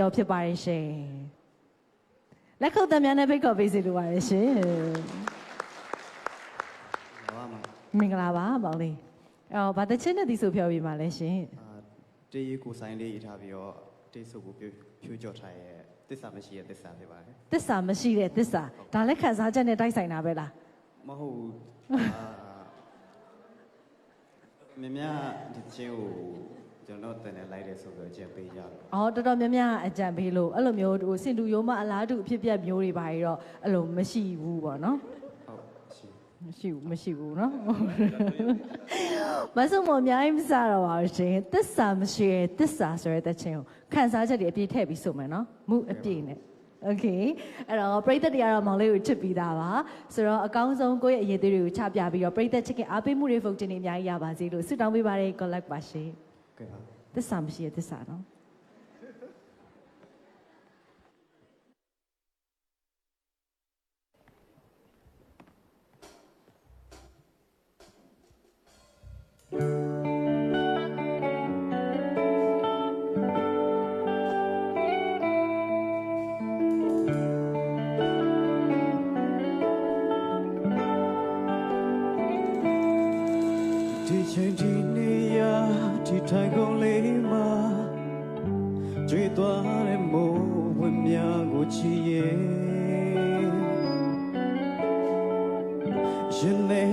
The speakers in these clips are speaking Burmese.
တော်ဖြစ်ပါရဲ့ရှင်လက်ခုပ်သံများနဲ့ဖိတ်ခေါ်ပေးစီလိုပါရဲ့ရှင်ဘာမှမင်္ဂလာပါပေါင်းလေးအော်ဘာတချင်းနဲ့ဒီဆိုပြောပြပါလဲရှင်အာတေးရီကိုဆိုင်လေးရေးထားပြီးတော့တေးစုပ်ကိုပြဖြိုးကြော်ထားရဲ့တစ္ဆာမရှိရဲ့တစ္ဆာဖြစ်ပါတယ်သစ္စာမရှိတဲ့သစ္စာဒါလည်းခံစားချက်နဲ့တိုက်ဆိုင်တာပဲလားမဟုတ်ဘူးအာမြင်များဒီချင်းကို ကျွန်တော်တင်နေလိုက်တယ်ဆိုတော့ကြက်ပေးကြတော့ အော်တော်တော်များများအကြံပေးလို့အဲ့လိုမျိုးဟိုစင်တူရိုးမအလားတူအဖြစ်အပျက်မျိုးတွေပါပြီးတော့အဲ့လိုမရှိဘူးပေါ့နော် ဟုတ်ရှိ မရှိဘူးမရှိဘူးเนาะမဆုံမအများကြီးမစားတော့ပါဘူးရှင်သစ္စာမရှိရဲ့သစ္စာဆိုတဲ့တခြင်းကိုခံစားချက်တွေအပြည့်ထည့်ပြီးဆိုမယ်เนาะမှုအပြည့်နဲ့โอเคအဲ့တော့ပရိသတ်တွေကတော့မောင်လေးကိုချစ်ပြီးသားပါဆိုတော့အကောင်းဆုံးကိုယ့်ရဲ့အရေးသေးတွေကိုချပြပြီးတော့ပရိသတ်ချစ်ခင်အားပေးမှုတွေဖုန်တင်နေအများကြီးရပါစေလို့ဆုတောင်းပေးပါရစေ collect ပါရှင် ကဲပါသစ္စာမရှိရဲ့သစ္ကြည်ထိုင်ကုန်လေးမှာကြွေသွားတဲ့မိုးဝင်များကိုချီရဲ့ရင်ထဲ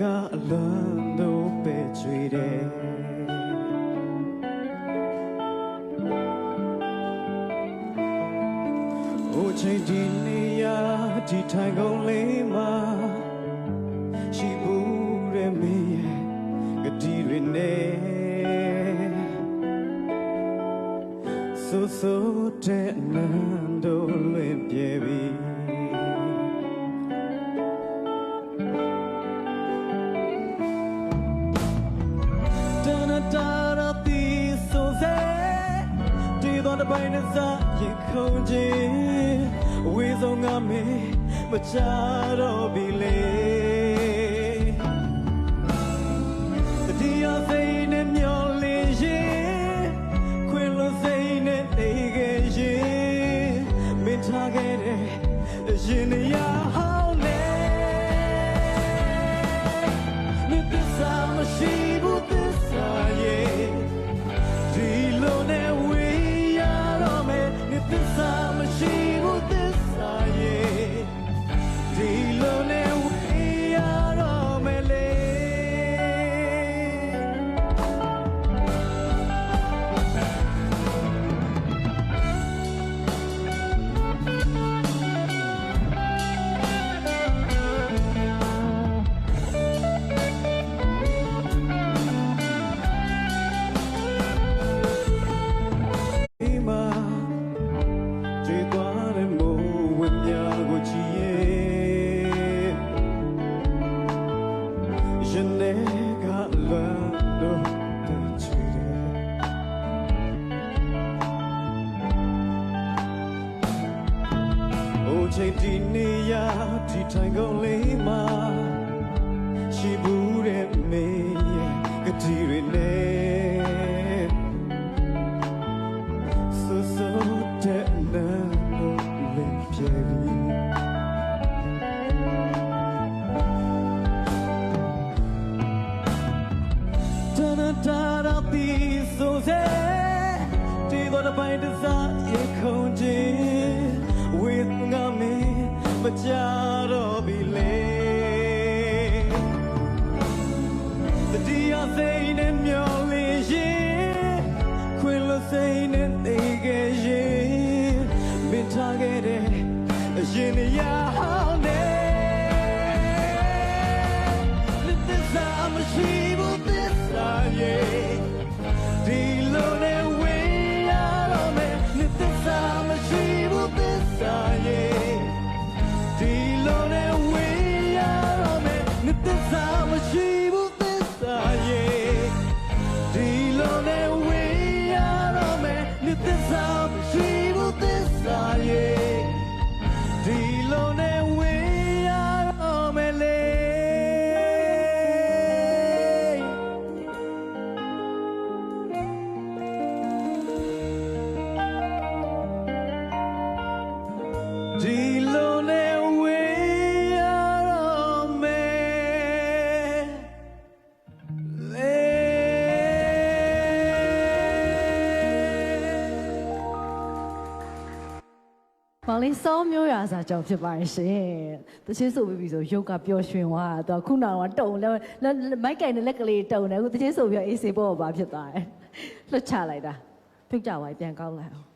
ကအလန်းတို့ပဲကြွေတယ်โอ้ချိန်ဒီနေရာဒီထိုင်ကုန်လေးမှာ ဆိုဆိုတဲ့နန်းတို့လွင်ပြေပြီတနတာရတီဆိုစေဒီတော့တစ်ပိုင်းနဲ့စားရင်ခုန်ခြင်းအဝေးဆုံးကမင်းမချတော့ပြီလေ ချိန်ဒီနေရာဒီထိုင်ကုန်လေးမှာရှိဘူးတဲ့မင်းရဲ့ကတိတွေနဲ့ so so that love live jelly Dana dana di so se Ti do da bai da sa ye khong jin ခွ မောင်လေးစောမျိုးရာစာကြောင့်ဖြစ်ပါရဲ့ရှင်တချင်းဆိုပြီးပြီဆိုရုပ်ကပျော်ရွှင်သွားတာသူကခုနကတုံလဲမိုက်ကင်နဲ့လက်ကလေးတုံတယ်အခုတချင်းဆိုပြီးအေးစေပေါ်ပါဖြစ်သွားတယ်လွတ်ချလိုက်တာပြုတ်ကြပါပြန်ကောင်းလိုက်အောင်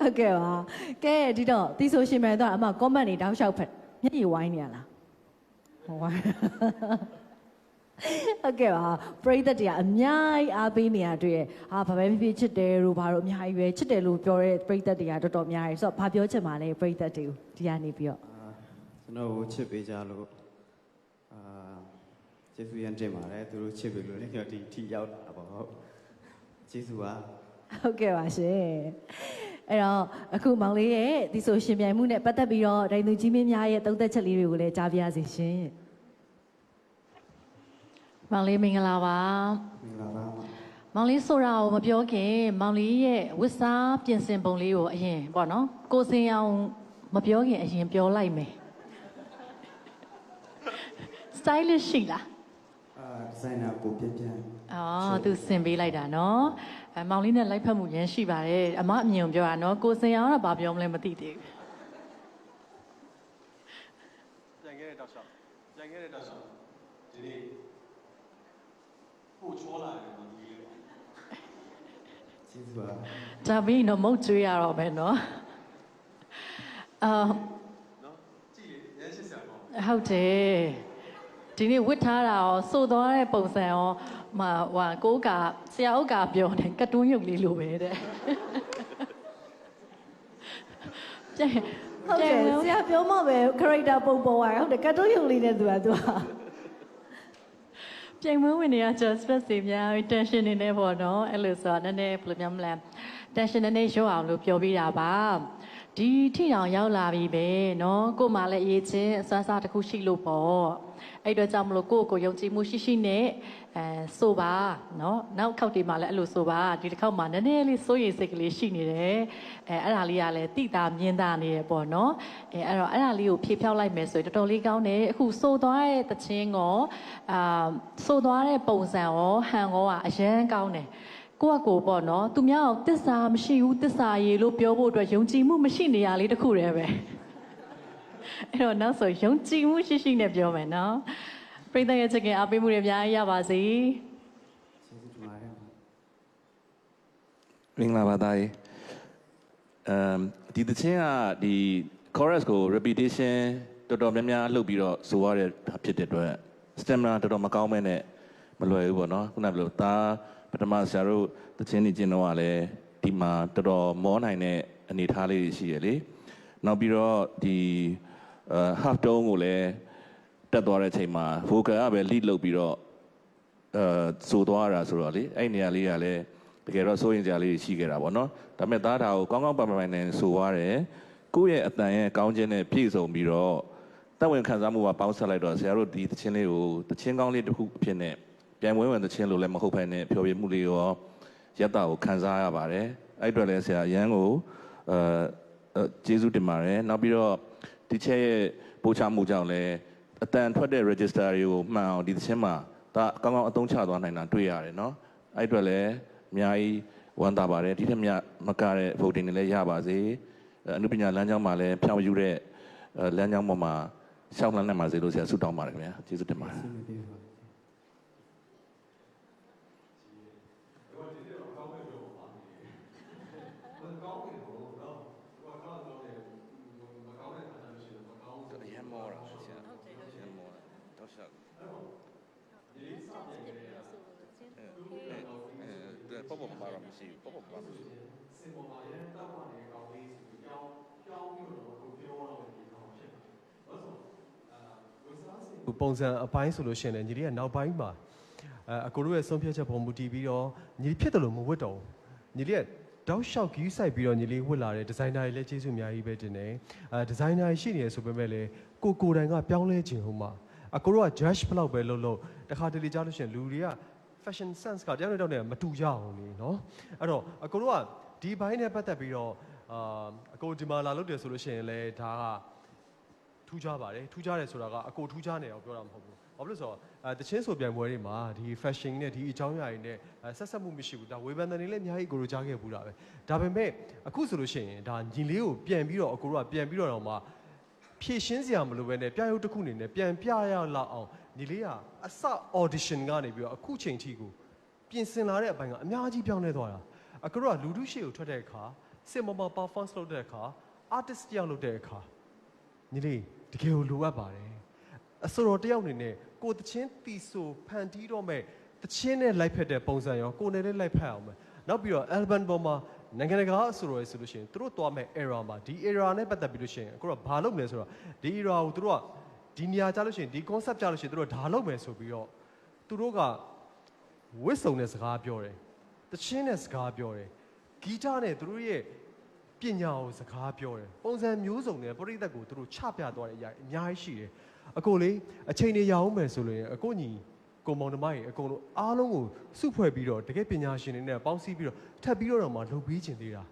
ဟုတ်ကဲ့ပါကဲဒီတော့တီဆိုရှင်မြန်တော့အမ comment တွေတောက်လျှောက်ဖက်မျက်ရည်ဝိုင်းနေရလားဟောဝိုင်း ဟုတ်ကဲ့ပါပရိသတ်တွေကအများကြီးအားပေးနေရတွေ့ရအာဘာပဲဖြစ်ဖြစ်ချစ်တယ်လို့ဘာလို့အများကြီးပဲချစ်တယ်လို့ပြောတဲ့ပရိသတ်တွေကတော်တော်များကြီးဆိုတော့ဘာပြောချင်ပါလဲပရိသတ်တွေကိုဒီကနေပြီးတော့အာကျွန်တော်ကိုချစ်ပေးကြလို့အာကျေးဇူးရမ်းတင်ပါတယ်သူတို့ချစ်ပေးလို့လည်းကျွန်တော်ဒီထိရောက်တာပေါ့ဟုတ်ကျေးဇူးပါဟုတ်ကဲ့ပါရှင်အဲ့တော့အခုမောင်လေးရဲ့ဒီဆိုရှင်ပြိုင်မှုနဲ့ပတ်သက်ပြီးတော့ဒိုင်သူကြီးမင်းများရဲ့သုံးသက်ချက်လေးတွေကိုလည်းကြားပြရစီရှင် မောင်လေးမင်္ဂလာပါမင်္ဂလာပါမောင်လေးဆိုတာကိုမပြောခင်မောင်လေးရဲ့ဝတ်စားပြင်ဆင်ပုံလေးကိုအရင်ပေါ့နော်ကိုစင်အောင်မပြောခင်အရင်ပြောလိုက်မယ် stylish ရှိလားအာဒီဇိုင်နာကိုပြည့်ပြည့်အော်သူစင်ပေးလိုက်တာနော်အဲမောင်လေးနဲ့လိုက်ဖက်မှုရမ်းရှိပါတယ်အမအမြင်ကိုပြောတာနော်ကိုစင်အောင်ကဘာပြောမလဲမသိသေးဘူးပြန်ခဲ့တဲ့တောက်လျှောက်ပြန်ခဲ့တဲ့တောက်လျှောက်ဒီနေ့ ပို့ချောလာတယ်ဒီလေးပေါ့ကျေးဇူးပါဒါပြီးရင်တော့မုတ်ကျွေးရတော့မယ်နော်အာနော်ကြည့်လေရမ်းရှစ်ဆရာပေါ့ဟုတ်တယ်ဒီနေ့ဝတ်ထားတာရောစိုးသွားတဲ့ပုံစံရောမဟိုကိုးကဆရာဥက္ကာပြောတယ်ကတ်တွန်းရုပ်လေးလိုပဲတဲ့ကျန်ဟုတ်တယ်ဆရာပြောမှပဲ character ပုံပေါ်သွားဟုတ်တယ်ကတ်တိုးရုပ်လေးနဲ့သူကသူက ပြိုင်မွေးဝင်တွေက just stress တွေများပြီး tension နေနေပေါ့နော်အဲ့လိုဆိုတော့နည်းနည်းဘယ်လိုများမလဲ tension နည်းနည်းရော့အောင်လို့ပြောပြတာပါဒီထိအောင်ရောက်လာပြီပဲเนาะကို့မှာလည်းအရေးချင်းအစွမ်းစားတစ်ခုရှိလို့ပေါ့ အဲ့တော့ကြောင့်မလို့ကိုယ့်ကိုယုံကြည်မှုရှိရှိနဲ့အဲဆိုပါနော်နောက်ခေါက်တွေမှာလည်းအဲ့လိုဆိုပါဒီတစ်ခေါက်မှာနည်းနည်းလေးစိုးရိမ်စိတ်ကလေးရှိနေတယ်အဲအဲ့ဒါလေးကလည်းတိတာမြင်တာနေရပေါ့နော်အဲအဲ့တော့အဲ့ဒါလေးကိုဖြေဖြောက်လိုက်မယ်ဆိုရင်တော်တော်လေးကောင်းတယ်အခုစိုးသွားတဲ့တခြင်းကောအာစိုးသွားတဲ့ပုံစံရောဟန်ရောကအရန်ကောင်းတယ်ကိုကကိုပေါ့နော်သူများအောင်တစ္ဆာမရှိဘူးတစ္ဆာရေလို့ပြောဖို့အတွက်ယုံကြည်မှုမရှိနေရလေးတခုတည်းပဲ။ အဲ့တော့နောက်ဆိုယုံကြည်မှုရှိရှိနဲ့ပြောမယ်နော်ပရိသတ်ရဲ့ချက်ကအားပေးမှုတွေအများကြီးရပါစေကျေးဇူးတင်ပါတယ်မင်္ဂလာပါသားရေအမ်ဒီသချင်းကဒီ chorus ကို repetition တော်တော်များများလုပ်ပြီးတော့ဆိုရတဲ့ဖြစ်တဲ့အတွက် stamina တော်တော်မကောင်းမဲနဲ့မလွယ်ဘူးပေါ့နော်ခုနကလိုသားပထမဆရာတို့သချင်းနေကျင်တော့ကလည်းဒီမှာတော်တော်မောနိုင်တဲ့အနေအထားလေးတွေရှိရလေနောက်ပြီးတော့ဒီ half tone ကိုလည်းတက်သွားတဲ့အချိန်မှာ vocal ကပဲ lead လုပ်ပြီးတော့အဲဆိုသွားတာဆိုတော့လေအဲ့နေရာလေးကလည်းတကယ်တော့စိုးရင်စရာလေးတွေရှိခဲ့တာပေါ့နော်ဒါပေမဲ့သားတာကိုကောင်းကောင်းပန်ပန်ပန်နဲ့ဆိုသွားတယ်ကိုယ့်ရဲ့အတန်ရဲ့ကောင်းခြင်းနဲ့ပြည့်စုံပြီးတော့တက်ဝင်ခံစားမှုကပေါင်းဆက်လိုက်တော့ဆရာတို့ဒီသချင်းလေးကိုသချင်းကောင်းလေးတစ်ခုအဖြစ်နဲ့ပြန်ဝဲဝင်သချင်းလို့လည်းမဟုတ်ဘဲနဲ့ဖြောပြမှုလေးရောရက်တာကိုခံစားရပါတယ်အဲ့အတွက်လည်းဆရာရန်ကိုအဲအဲ ကျေးဇူးတင်ပါတယ်နောက်ပြီးတော့ဒီချက်ရဲ့ပို့ချမှုကြောင့်လည်းအတန်ထွက်တဲ့ register တွေကိုမှန်အောင်ဒီသချင်းမှာ ဒါကောင်းကောင်းအသုံးချသွားနိုင်တာတွေ့ရတယ်เนาะအဲ့အတွက်လည်းအများကြီးဝမ်းသာပါတယ်ဒီထက်မြတ်မကတဲ့ voting တွေလည်းရပါစေအဲအနုပညာလမ်းကြောင်းမှာလည်းဖြောင်းယူတဲ့အဲလမ်းကြောင်းပေါ်မှာရှောင်းလန်းနိုင်ပါစေလို့ဆရာဆုတောင်းပါတယ်ခင်ဗျာကျေးဇူးတင်ပါတယ် ပုံစံအပိုင်းဆိုလို့ရှိရင်လည်းညီလေးကနောက်ပိုင်းမှာအဲအကိုတို့ရဲ့ဆုံးဖြတ်ချက်ပုံမူတည်ပြီးတော့ညီလေးဖြစ်တယ်လို့မဝတ်တော့ဘူးညီလေးကတောက်လျှောက်ကြီးဆိုင်ပြီးတော့ညီလေးဝတ်လာတဲ့ဒီဇိုင်နာတွေလည်းကျေးဇူးအများကြီးပဲတင်တယ်အဲဒီဇိုင်နာရှိနေရဆိုပေမဲ့လည်းကိုကိုယ်တိုင်ကပြောင်းလဲခြင်းဟိုမှာအကိုတို့က judge ဘလောက်ပဲလုပ်လို့တခါတလေကြားလို့ရှိရင်လူတွေက fashion sense ကတယောက်နဲ့တယောက်နဲ့မတူကြအောင်လေနော်အဲ့တော့အကိုတို့ကဒီဘိုင်းနဲ့ပတ်သက်ပြီးတော့အာအကိုဒီမှာလာလုပ်တယ်ဆိုလို့ရှိရင်လည်းဒါက ထူးခြားပါတယ်ထူးခြားတယ်ဆိုတာကအကိုထူးခြားနေအောင်ပြောတာမဟုတ်ဘူးဘာဖြစ်လို့လဲဆိုတော့အဲတချင်းဆိုပြိုင်ပွဲတွေမှာဒီ fashion နဲ့ဒီအကြောင်းအရာတွေနဲ့အဲဆက်ဆက်မှုမရှိဘူးဒါဝေဖန်တဲ့နေလည်းအများကြီးကိုလိုကြားခဲ့ဘူးတာပဲဒါပေမဲ့အခုဆိုလို့ရှိရင်ဒါညီလေးကိုပြန်ပြီးတော့အကိုတို့ကပြန်ပြီးတော့တော့မှဖြည့်ရှင်းစရာမလိုပဲနဲ့ပြရုပ်တစ်ခုအနေနဲ့ပြန်ပြရလောက်အောင်ညီလေးကအစ audition ကနေပြီးတော့အခုချိန်ထိကိုပြင်ဆင်လာတဲ့အပိုင်းကအများကြီးပြောင်းလဲသွားတာအကိုတို့ကလူထုရှေ့ကိုထွက်တဲ့အခါစစ်မမ performance လုပ်တဲ့အခါ artist တယောက်လုပ်တဲ့အခါညီလေး တကယ်ကိုလိုအပ်ပါတယ်အစိုးရတယောက်အနေနဲ့ကိုတချင်းတီဆိုဖန်တီးတော့မဲ့တချင်းနဲ့လိုက်ဖက်တဲ့ပုံစံရောကိုယ်နဲ့လည်းလိုက်ဖက်အောင်မယ်နောက်ပြီးတော့ album ပေါ်မှာနိုင်ငံတကာအစိုးရဆိုလို့ရှိရင်သူတို့သွားမဲ့ era မှာဒီ era နဲ့ပတ်သက်ပြီးလို့ရှိရင်အခုတော့ဘာလုပ်မလဲဆိုတော့ဒီ era ကိုသူတို့ကဒီနေရာကြလို့ရှိရင်ဒီ concept ကြလို့ရှိရင်သူတို့ကဒါလုပ်မယ်ဆိုပြီးတော့သူတို့ကဝစ်စုံတဲ့စကားပြောတယ်တချင်းနဲ့စကားပြောတယ်ဂီတနဲ့သူတို့ရဲ့ ပညာကိုစကားပြောတယ်ပုံစံမျိုးစုံနဲ့ပရိသတ်ကိုသူတို့ချပြသွားတဲ့အရာအများကြီးရှိတယ်အကိုလေးအချိန်တွေရအောင်မယ်ဆိုလို့ရင်အကိုညီကိုမောင်နှမကြီးအကုန်လုံးအားလုံးကိုစုဖွဲ့ပြီးတော့တကယ်ပညာရှင်တွေနဲ့ပေါင်းစည်းပြီးတော့ထပ်ပြီးတော့တော့မှလုပ်ပြီးခြင်းသေးတာ